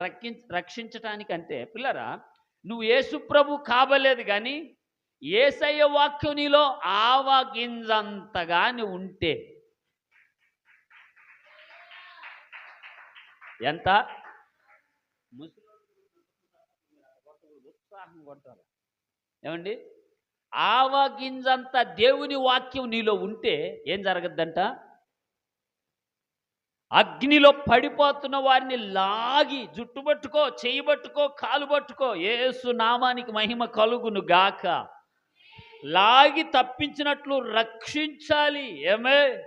రక్షించ రక్షించటానికంటే పిల్లరా నువ్వు యేసుప్రభు కాబలేదు కానీ ఏసయ్య వాక్యం నీలో ఆవగింజంతగాని ఉంటే. ఎంత? ఉత్సాహం కొడతారు ఏమండి? ఆవగింజంత దేవుని వాక్యం నీలో ఉంటే ఏం జరగద్దంట? అగ్నిలో పడిపోతున్న వారిని లాగి జుట్టు పట్టుకో కాలుబట్టుకో పట్టుకో కాలు పట్టుకో ఏసు నామానికి మహిమ కలుగును గాక. లాగి తప్పించినట్లు రక్షించాలి. ఏమే?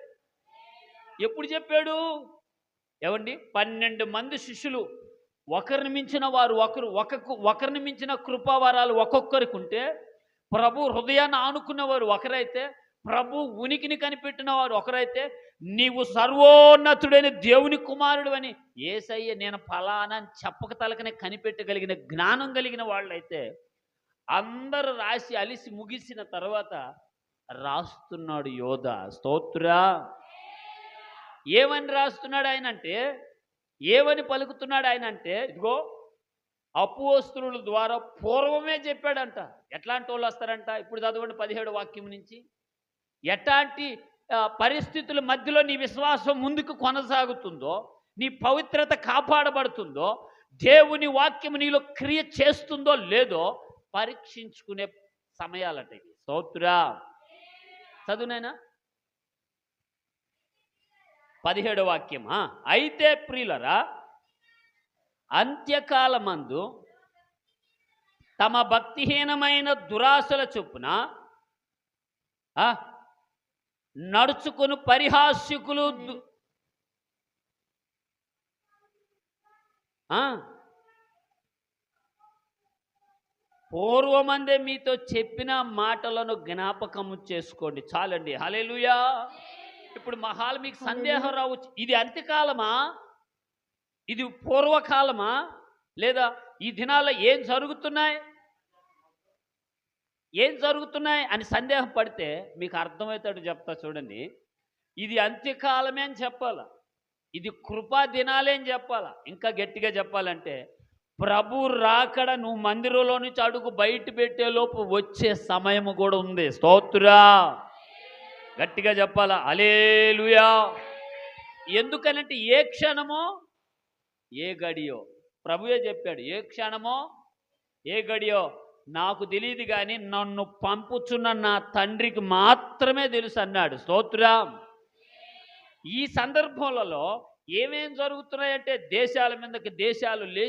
ఎప్పుడు చెప్పాడు? ఏమండి? పన్నెండు మంది శిష్యులు. ఒకరిని మించిన వారు ఒకరు ఒక ఒకరిని మించిన కృపావరాలు ఒక్కొక్కరికి ఉంటే ప్రభు హృదయాన్ని ఆనుకున్నవారు ఒకరైతే ప్రభు ఉనికిని కనిపెట్టిన వారు ఒకరైతే నీవు సర్వోన్నతుడైన దేవుని కుమారుడు అని ఏసయ్య నేను ఫలానా అని చెప్పక తలకనే కనిపెట్టగలిగిన జ్ఞానం కలిగిన వాళ్ళైతే అందరు రాసి అలిసి ముగిసిన తర్వాత రాస్తున్నాడు యోధ. స్తోత్రా. ఏమని రాస్తున్నాడు ఆయన అంటే ఏమని పలుకుతున్నాడు ఆయన అంటే ఇదిగో అపోస్తుల ద్వారా పూర్వమే చెప్పాడంట. ఎట్లాంటి వాళ్ళు వస్తారంట? ఇప్పుడు చదవండి పదిహేడు వాక్యం నుంచి. ఎట్లాంటి పరిస్థితుల మధ్యలో నీ విశ్వాసం ముందుకు కొనసాగుతుందో నీ పవిత్రత కాపాడబడుతుందో దేవుని వాక్యం నీలో క్రియ చేస్తుందో లేదో పరీక్షించుకునే సమయాలట ఇది స్తోత్రా. చదువునైనా? పదిహేడు వాక్యమా అయితే ప్రియులరా అంత్యకాలమందు తమ భక్తిహీనమైన దురాశల చొప్పున నడుచుకుని పరిహాస్యకులు పూర్వమందే మీతో చెప్పిన మాటలను జ్ఞాపకము చేసుకోండి. చాలండి. హల్లెలూయా. ఇప్పుడు మహాల్ మీకు సందేహం రావచ్చు. ఇది అంత్యకాలమా? ఇది పూర్వకాలమా? లేదా ఈ దినాల్లో ఏం జరుగుతున్నాయి? ఏం జరుగుతున్నాయి అని సందేహం పడితే మీకు అర్థమవుతాడు చెప్తా చూడండి. ఇది అంత్యకాలమే అని చెప్పాలా? ఇది కృపా దినాలే అని చెప్పాలా? ఇంకా గట్టిగా చెప్పాలంటే ప్రభు రాకడ నువ్వు మందిరంలో నుంచి అడుగు బయట పెట్టేలోపు వచ్చే సమయం కూడా ఉంది. స్తోత్రా. గట్టిగా చెప్పాలా? అలేలుయా ఎందుకనంటే ఏ క్షణమో ఏ గడియో. ప్రభుయే చెప్పాడు ఏ క్షణమో ఏ గడియో. నాకు తెలియదు కానీ నన్ను పంపుచున్న నా తండ్రికి మాత్రమే తెలుసు అన్నాడు. స్తోత్రం. ఈ సందర్భాలలో ఏమేం జరుగుతున్నాయంటే దేశాల మీదకి దేశాలు లే